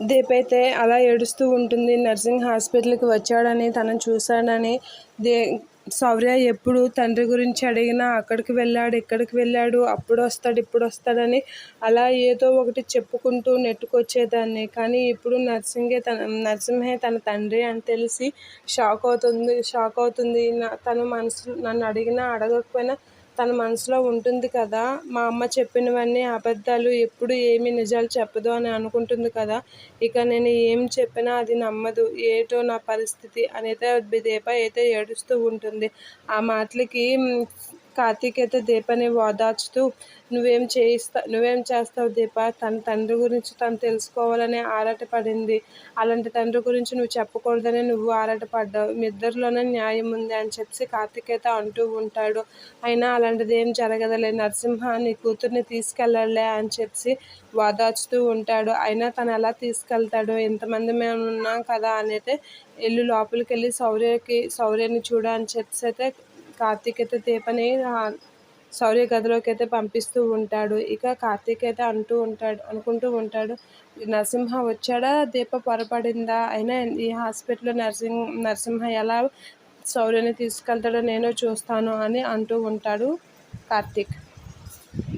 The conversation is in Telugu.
దీప అయితే అలా ఏడుస్తూ ఉంటుంది. నర్సింగ్ హాస్పిటల్కి వచ్చాడని తనను చూశాడని. దే సౌర్య ఎప్పుడు తండ్రి గురించి అడిగినా అక్కడికి వెళ్ళాడు ఇక్కడికి వెళ్ళాడు అప్పుడు వస్తాడు ఇప్పుడు వస్తాడని అలా ఏదో ఒకటి చెప్పుకుంటూ నెట్టుకొచ్చేదాన్ని. కానీ ఇప్పుడు నర్సింగే తన నరసింహే తన తండ్రి అని తెలిసి షాక్ అవుతుంది షాక్ అవుతుంది. నా తను మనసు నన్ను అడిగినా అడగకపోయినా తన మనసులో ఉంటుంది కదా. మా అమ్మ చెప్పినవన్నీ అబద్ధాలు ఎప్పుడు ఏమి నిజాలు చెప్పదు అని అనుకుంటుంది కదా. ఇక నేను ఏం చెప్పినా అది నమ్మదు. ఏటో నా పరిస్థితి అనేది దీప అయితే ఏడుస్తూ ఉంటుంది. ఆ మాటలకి కార్తీకేత దీపని ఓదార్చుతూ నువ్వేం చేయిస్తా నువ్వేం చేస్తావు దీప? తన తండ్రి గురించి తను తెలుసుకోవాలని ఆరాటపడింది అలాంటి తండ్రి గురించి నువ్వు చెప్పకూడదని నువ్వు ఆరాటపడ్డావు మీ ఇద్దరిలోనే న్యాయం ఉంది అని చెప్పి కార్తికేత అంటూ ఉంటాడు. అయినా అలాంటిది ఏం జరగదులే. నరసింహ నీ కూతుర్ని తీసుకెళ్ళలే అని చెప్పి వాదాచుతూ ఉంటాడు. అయినా తను ఎలా తీసుకెళ్తాడు? ఎంతమంది మేము ఉన్నాం కదా అని అయితే వెళ్ళి లోపలికి వెళ్ళి శౌర్యకి శౌర్యని చూడ అని చెప్పి అయితే కార్తీక్ అయితే దీపని శౌర్య గదిలోకి అయితే పంపిస్తూ ఉంటాడు. ఇక కార్తీక్ అయితే అంటూ ఉంటాడు అనుకుంటూ ఉంటాడు నరసింహ వచ్చాడా? దీప పొరపడిందా? అయినా ఈ హాస్పిటల్లో నరసింహ నరసింహ ఎలా శౌర్యని తీసుకెళ్తాడో నేను చూస్తాను అని అంటూ ఉంటాడు కార్తీక్.